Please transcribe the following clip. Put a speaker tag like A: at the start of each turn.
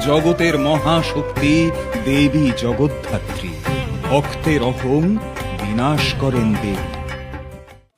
A: জগতের মহাশক্তি দেবী জগদ্ধাত্রী। ভক্তের অহং বিনাশ করেন দেবী।